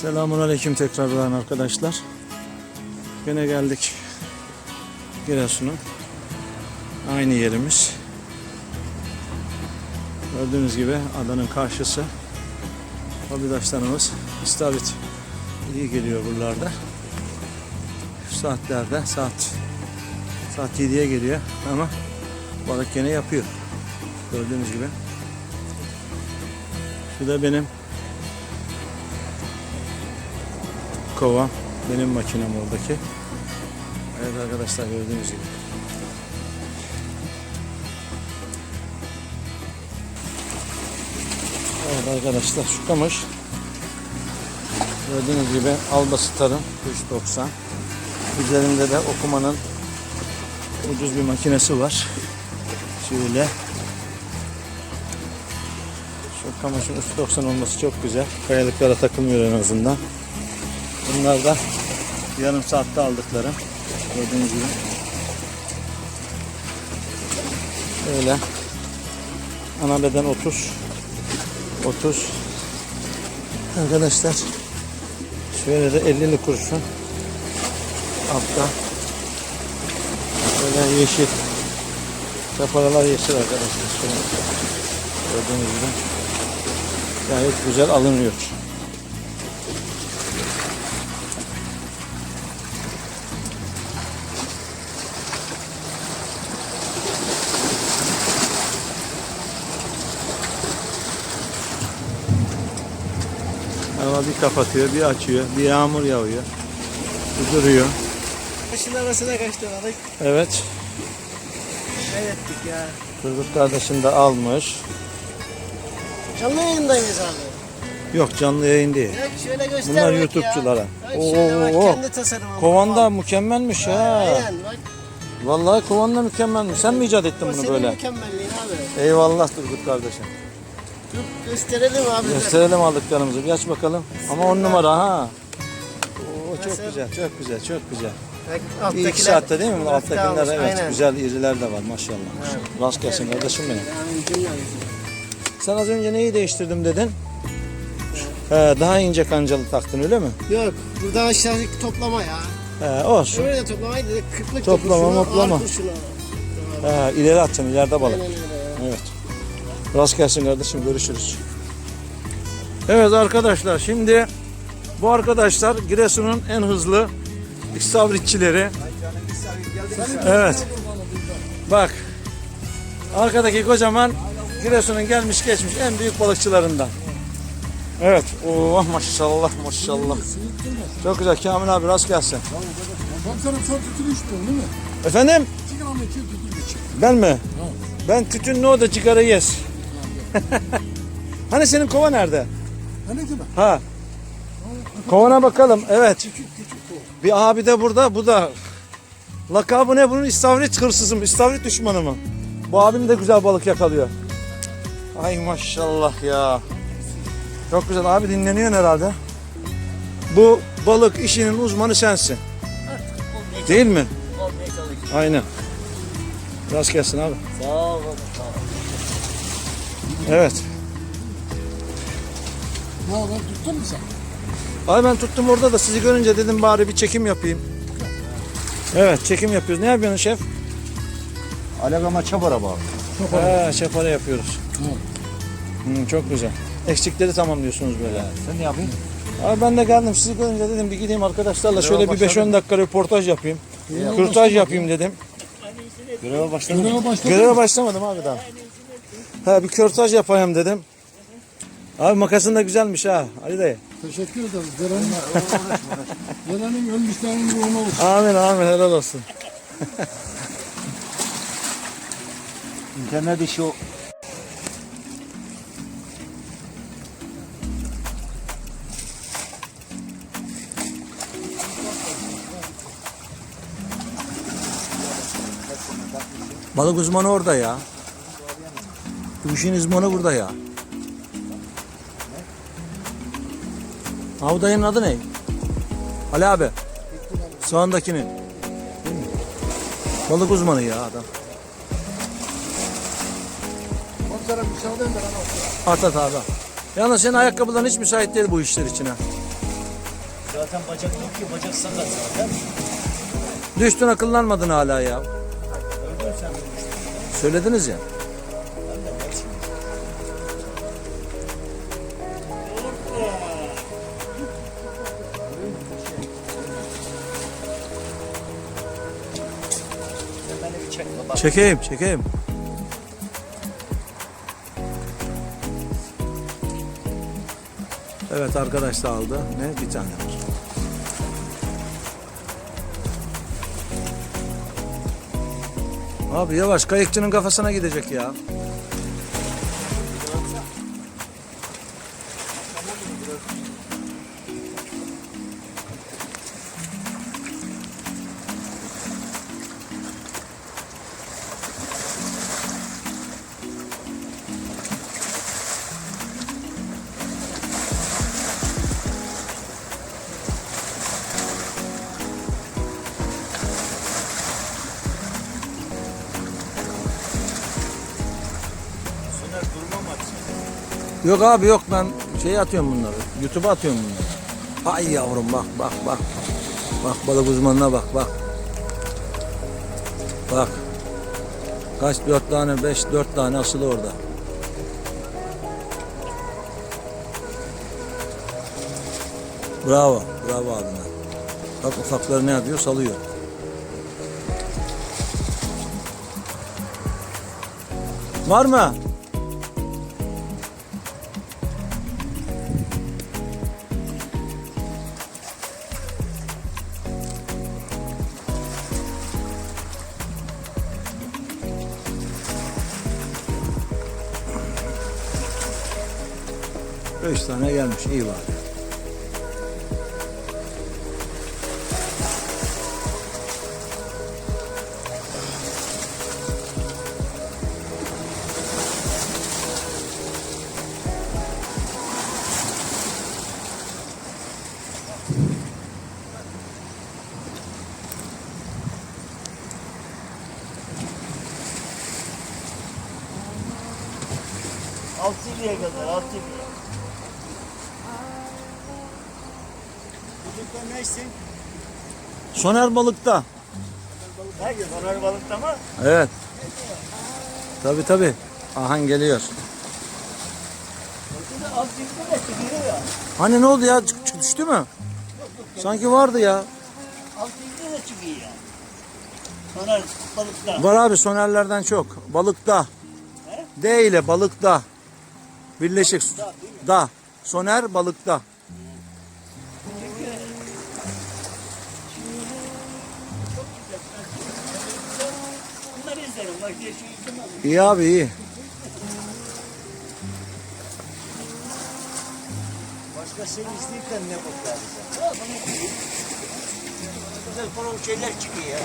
Selamun Aleyküm tekrardan arkadaşlar. Yine geldik Giresun'a. Aynı yerimiz. Gördüğünüz gibi adanın karşısı. Hobidaşlarımız istavrit iyi geliyor buralarda. Şu saatlerde saat saat 7'ye geliyor ama balık gene yapıyor. Gördüğünüz gibi. Şu da benim kova. Benim makinem oradaki. Evet arkadaşlar gördüğünüz gibi. Evet arkadaşlar şu kamış. Gördüğünüz gibi Alba Star'ın 390. Üzerinde de okumanın ucuz bir makinesi var. Şöyle. Şu kamışın 390 olması çok güzel. Kayalıklara takılmıyor en azından. Bunlar da yarım saatte aldıklarım. Gördüğünüz gibi. Öyle. Ana beden 30. 30. Arkadaşlar şöyle de 50'li kurşun. Altta. Böyle yeşil. Çaparalar yeşil arkadaşlar. Gördüğünüz gibi. Gayet güzel alınıyor. Hava bir kapatıyor, bir açıyor, bir yağmur yağıyor. Bir duruyor. Başın arasına kaçtı balık. Evet, Ne ettik ya. Turgut kardeşim de almış. Canlı yayındayız abi. Yok canlı yayın değil. Ya şöyle göster Bunlar YouTube'culara. Oo, kendi tasarımı. Kovanda mükemmelmiş ha. Aynen bak. Vallahi kovanda mükemmelmiş. Sen mi icat ettin O bunu senin böyle? mükemmelliğin abi. Eyvallah Turgut kardeşim. Gösterelim abi. Gösterelim aldıklarımızı. Bir aç bakalım. Ama on numara ha. Oo, çok Nasıl? güzel, çok güzel, çok güzel. Bak, Bir iki saatte değil mi? Alttakiler Alttakiler evet aynen. güzel iriler de var maşallah. Rast gelsin kardeşim benim. Sen az önce neyi değiştirdim dedin? He, daha ince kancalı taktın öyle mi? Yok burada aşağıdaki toplama ya. He, olsun. Toplamayı dedik kırklık Toplama, kurşunu. He, ileri atacaksın ileride balık. Aynen öyle ya. Evet. Rast gelsin kardeşim görüşürüz. Evet arkadaşlar şimdi bu arkadaşlar Giresun'un en hızlı istavritçileri. Evet. Bak. Arkadaki kocaman Giresun'un gelmiş geçmiş en büyük balıkçılarından. Evet. Oh maşallah maşallah. Çok güzel Kamil abi rast gelsin. Komiserim sen tütün içmiyorsun değil mi? Efendim? Sigaranın iki tütün iç. Ben mi? Ben tütünlü o da cigara yes. hani senin kova nerede? Ha ne gibi? Ha. Kovana bakalım. Evet. Bir abi de burada. Bu da. Lakabı ne bunun? İstavrit hırsızı mı? İstavrit düşmanı mı? Bu abim de güzel balık yakalıyor. Ay maşallah ya. Çok güzel. Abi dinleniyorsun herhalde. Bu balık işinin uzmanı sensin. Değil mi? Aynen. Rast gelsin abi. Sağ ol. Evet. Ne haber tuttun mu sen? Ay ben tuttum orada da sizi görünce dedim bari bir çekim yapayım. Evet çekim yapıyoruz. Ne yapıyorsun şef? Alagama çabara bağlı. Ha şefare yapıyoruz. Hı, çok güzel. Eksikleri tamamlıyorsunuz böyle. Sen ne yapıyorsun? Abi ben de geldim sizi görünce dedim bir gideyim arkadaşlarla şöyle bir başladın. 5-10 dakika röportaj yapayım. Kürtaj yapayım dedim. Göreve başladın. Göreve başladın Göreve mı? başlamadım abi daha. Ha bir kürtaj yapayım dedim. Abi makasın da güzelmiş ha Ali dayı. Teşekkür ederiz. Derenin, derenin ölmüşlerin ruhuna olsun. Amin amin helal olsun. İnternet işi o. Balık uzmanı orada ya. Bu işin uzmanı burada ya. Ha bu dayının adı ne? Ali abi. Sağındakinin. Balık uzmanı ya adam. Komiserim müsaade eder ama. At at abi. Yalnız senin ayakkabıların hiç müsait değil bu işler için ha. Zaten bacak yok ki bacak sakat zaten. Düştün akıllanmadın hala ya. Söylediniz ya. Çekeyim, çekeyim. Evet arkadaş da aldı. Ne? Bir tane. Abi yavaş kayıkçının kafasına gidecek ya. Yok abi yok ben şey atıyorum bunları. YouTube'a atıyorum bunları. Ay yavrum bak bak bak. Bak balık uzmanına bak bak. Bak. Kaç dört tane beş dört tane asılı orada. Bravo. Bravo abime. Bak ufakları ne yapıyor? Salıyor. Var mı? Beş tane gelmiş. iyi var. Altı kadar altı liraya. Çocuklar neysin? Soner balıkta. Herkes Soner balıkta mı? Evet. Tabi tabi. Ahan geliyor. Hani ne oldu ya? Çık, çık- düştü mü? Sanki vardı ya. Altı liraya da çıkıyor ya. Soner balıkta. Var abi sonerlerden çok. Balıkta. He? D ile balıkta. Birleşik. Da. Soner balıkta. İyi abi iyi. Başka şey izleyip ne bakar bize? Güzel falan şeyler çıkıyor ya.